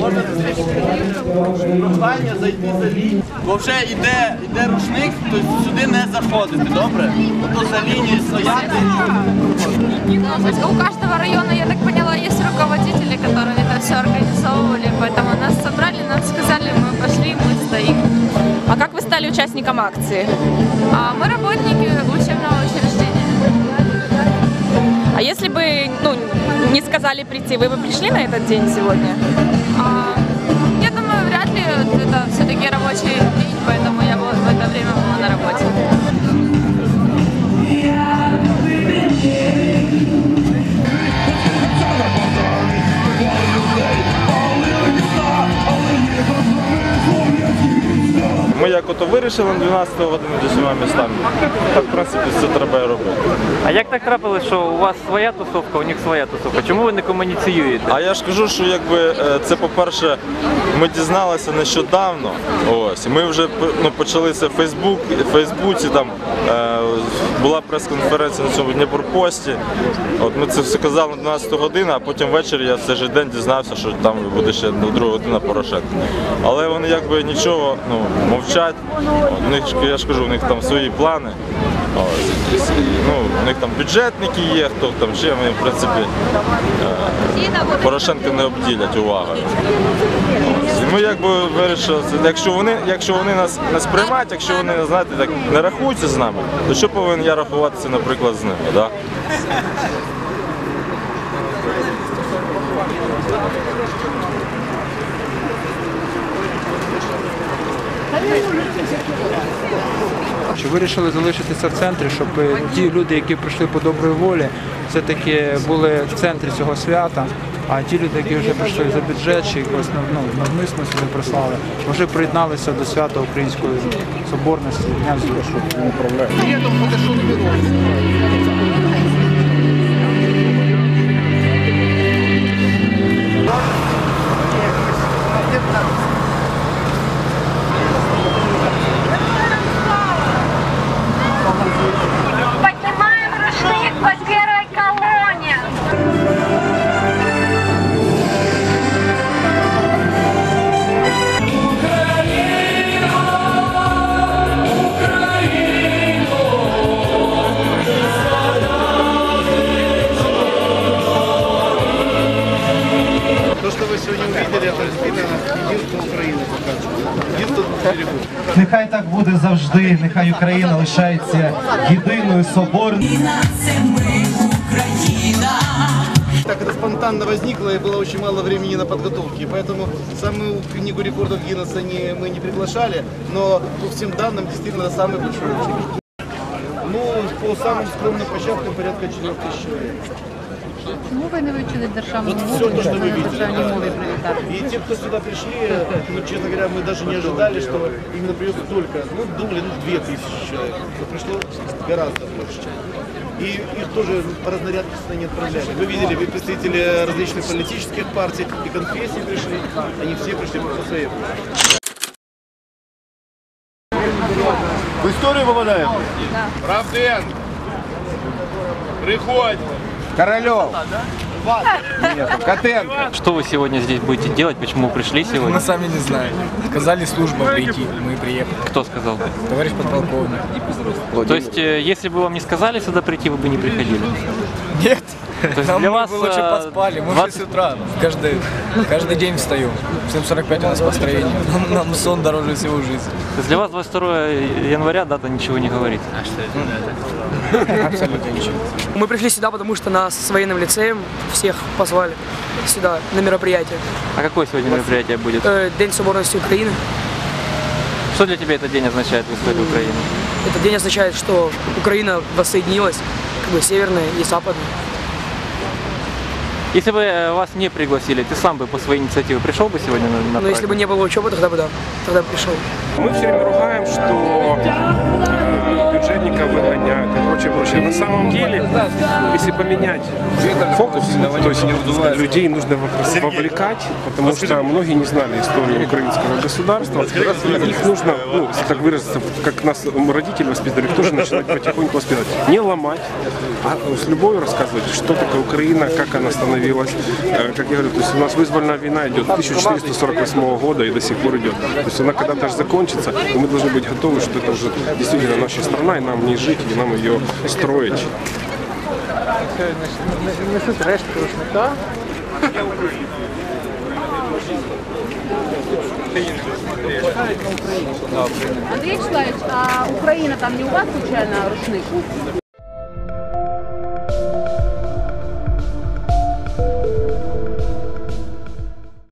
Можна прохання зайти за лінію, бо вже йде йде рушник, то сюди не заходити, добре? Тобто за лінією стояти. У кожного района, я так поняла, є руководителі, які це все організовували, поэтому нас собрали, нам сказали, ми пішли, ми стоїмо. А як ви стали учасником акції? А, ми сказали прийти, вы бы пришли на этот день сегодня? А, я думаю, вряд ли вот это все-таки рабочий день, поэтому я вот в это время была на работе. Як ото вирішили на 12 годину до сіма містами. Так, в принципі, це треба і робити. А як так трапилось, що у вас своя тусовка, у них своя тусовка? Чому ви не комуніціюєте? А я ж кажу, що якби е, це, по-перше, ми дізналися нещодавно. Ось ми вже ну, почали це в Фейсбук, в Фейсбуці. Там е, була прес-конференція на цьому Дніпропості. От ми це все казали на 12 годину, а потім ввечері я в цей же день дізнався, що там буде ще на другу година Порошенко. Але вони якби нічого ну, мовчать. От, у них я ж кажу, у них там свої плани. Ну, у них там бюджетники є, хто там ще вони, в принципі, Порошенка не обділять. І ми якби вирішили, якщо вони, якщо вони нас не сприймають, якщо вони знаєте, так не рахуються з нами, то що повинен я рахуватися, наприклад, з ними? Да? Що вирішили залишитися в центрі, щоб ті люди, які прийшли по доброї волі, все-таки були в центрі цього свята. А ті люди, які вже прийшли за бюджет чи якось ну, ну, навмисно сюди прислали, вже приєдналися до свята Української соборності Дня Злочу. Поднимаем что вы сегодня увидели, это действительно единство Украины показывает. Единство на берегу. Нехай так буде завжди. Нехай Україна лишається єдиною соборною. Так это спонтанно возникло и было очень мало времени на подготовки. Поэтому самую книгу рекордов Гиннесса не, мы не приглашали, но по всем данным действительно это самый большой учебник. Ну, по самым скромным посчастам порядка 4 тысяч человек. Чому ви не вивчили державну Вот мову, все то, что щоб вы на видели. державній да. мові привітати? И те, кто сюда пришли, ну, честно говоря, мы даже не ожидали, что именно придет столько. Ну, думали, ну, две тысячи человек. Но пришло гораздо больше. И их тоже по разнарядке сюда не отправляли. Вы видели, вы представители различных политических партий и конфессий пришли. Они все пришли по своей воле. В історію попадаємо? Правден! Приходь! Корольов. Котенко. Что вы сегодня здесь будете делать? Почему пришли сегодня? сами не знаємо. Сказали служба прийти, ми приїхали. Кто сказал? Товариш подполковник. То есть, э, если бы вам не сказали сюда прийти, вы бы не приходили? Нет. То есть для вас э, 20 утра. Каждый, каждый день встаю. В 7.45 у нас построение. Нам, нам сон дороже всего жизни. То есть для вас 22 января дата ничего не говорит? Абсолютно ничего. Мы пришли сюда, потому что нас с военным лицеем всех позвали сюда на мероприятие. А какое сегодня мероприятие будет? Э, День соборности Украины. Что для тебя этот день означает в истории Украины? Этот день означает, что Украина воссоединилась, как бы северная и западная. Если бы э, вас не пригласили, ты сам бы по своей инициативе пришел бы сегодня на, на Но если бы праздник? не было учебы, тогда бы да, тогда бы пришел. Мы все время ругаем, что э, бюджетников выгоняют и прочее, прочее, прочее. На самом деле, если поменять фокус, то есть людей нужно вовлекать, вовлекать, потому что многие не знали историю украинского государства. И их нужно, ну, если так выразиться, как нас родители воспитали, их тоже начинать потихоньку воспитать. Не ломать, а с любовью рассказывать, что такое Украина, как она становилась. Э, Как я говорю, то есть у нас вызвольная война идет 1448 года и до сих пор идет. То есть она когда-то же закончится, и мы должны быть готовы, что это уже действительно наша страна, и нам в ней жить, и нам ее строить. Несуть рештки рушника. Андрей Вячеславович, а Украина там не у вас случайно рушник?